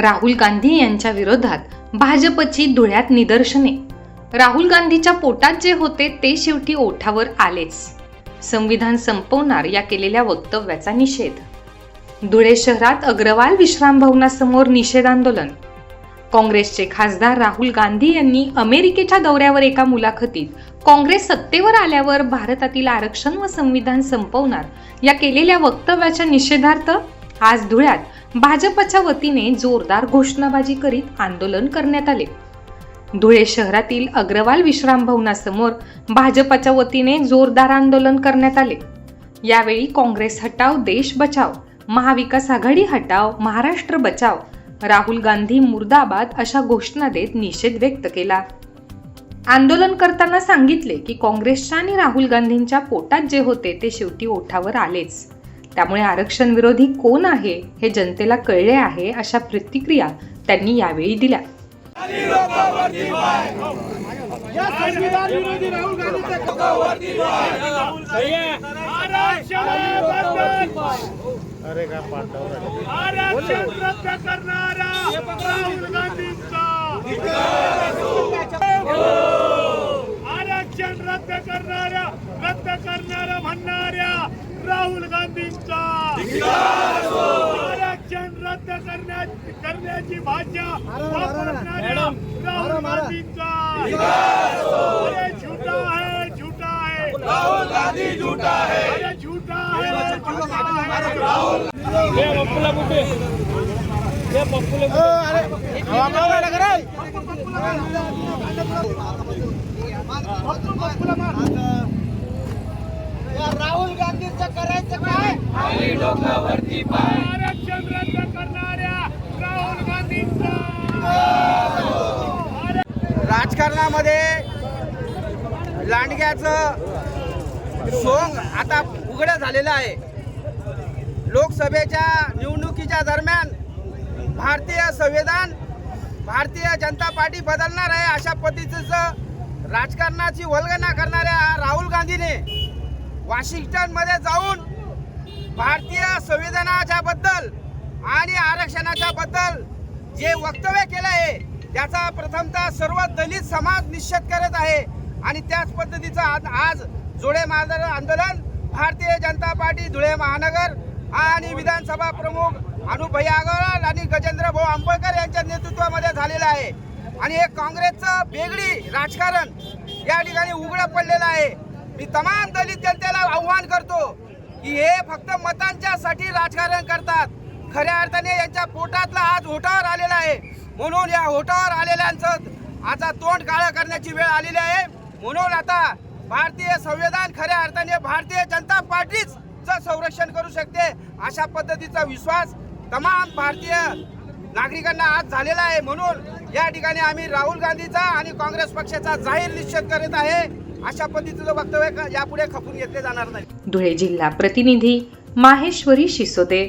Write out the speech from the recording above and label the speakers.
Speaker 1: राहुल गांधी यांच्या विरोधात भाजपची धुळ्यात निदर्शने. राहुल गांधीच्या पोटात जे होते ते शेवटी ओठावर आलेच. संविधान संपवणार या केलेल्या वक्तव्याचा निषेध. धुळे शहरात अग्रवाल विश्राम भवनासमोर निषेध आंदोलन. काँग्रेसचे खासदार राहुल गांधी यांनी अमेरिकेच्या दौऱ्यावर एका मुलाखतीत काँग्रेस सत्तेवर आल्यावर भारतातील आरक्षण व संविधान संपवणार या केलेल्या वक्तव्याच्या निषेधार्थ आज धुळ्यात भाजपच्या वतीने जोरदार घोषणाबाजी करीत आंदोलन करण्यात आले. धुळे शहरातील अग्रवाल विश्राम भवनासमोर भाजपच्या वतीने जोरदार आंदोलन करण्यात आले. यावेळी काँग्रेस हटाव देश बचाव महाविकास आघाडी हटाव महाराष्ट्र बचाव राहुल गांधी मुर्दाबाद अशा घोषणा देत निषेध व्यक्त केला. आंदोलन करताना सांगितले की काँग्रेसच्या आणि राहुल गांधींच्या पोटात जे होते ते शेवटी ओठावर आलेच. त्यामुळे आरक्षण विरोधी कोण आहे हे जनतेला कळले आहे अशा प्रतिक्रिया त्यांनी यावेळी दिल्या.
Speaker 2: अरे का आरक्षण रद्द करणारा राहुल गांधींचा आरक्षण रद्द करणाऱ्या रद्द करणारा म्हणणाऱ्या राहुल गांधींचा आरक्षण रद्द करण्या करण्याची भाषा वापरणाऱ्या राहुल गांधींचा अरे झूठा है झूठा है। राहुल गांधी झूठा है। अरे झूठा है झूठा है। राहुल।
Speaker 3: राहुल गांधीचं करायचं काय
Speaker 2: आरक्षण रद्द
Speaker 3: राजकारणामध्ये लांडग्याचं सोंग आता उघड झालेलं आहे. लोकसभेच्या निवडणुकीच्या दरम्यान भारतीय संविधान भारतीय जनता पार्टी बदलणार आहे अशा पद्धतीचं राजकारणाची वल्गना करणाऱ्या राहुल गांधीने वॉशिंग्टनमध्ये जाऊन भारतीय संविधानाच्या बद्दल आणि आरक्षणाच्या बद्दल जे वक्तव्य केलं आहे त्याचा प्रथमतः सर्व दलित समाज निश्चित करत आहे. आणि त्याच पद्धतीचं आज आज जोडे महानगर आंदोलन भारतीय जनता पार्टी धुळे महानगर आणि विधानसभा प्रमुख अनुभय अग्रवाल आणि गजेंद्र भाऊ आंबेडकर यांच्या नेतृत्वामध्ये झालेलं आहे. आणि हे काँग्रेसचं वेगळी राजकारण या ठिकाणी उघडं पडलेलं आहे. मी तमाम दलित जनतेला आव्हान करतो की हे फक्त मतांच्यासाठी राजकारण करतात. खऱ्या अर्थाने यांच्या पोटातला आज होटावर आलेला आहे. म्हणून या होटावर आलेल्यांचं आता तोंड काळं करण्याची वेळ आलेली आहे. म्हणून आता भारतीय संविधान खऱ्या अर्थाने भारतीय जनता पार्टीच संरक्षण करू शकते अशा पद्धतीचा विश्वास तमाम भारतीय नागरिकांना आज झालेला आहे. म्हणून या ठिकाणी आम्ही राहुल गांधीचा आणि काँग्रेस पक्षाचा जाहीर निषेध करत आहे. अशा पद्धतीचं वक्तव्य यापुढे खपून घेतले जाणार नाही.
Speaker 1: धुळे जिल्हा प्रतिनिधी माहेश्वरी शिसोदे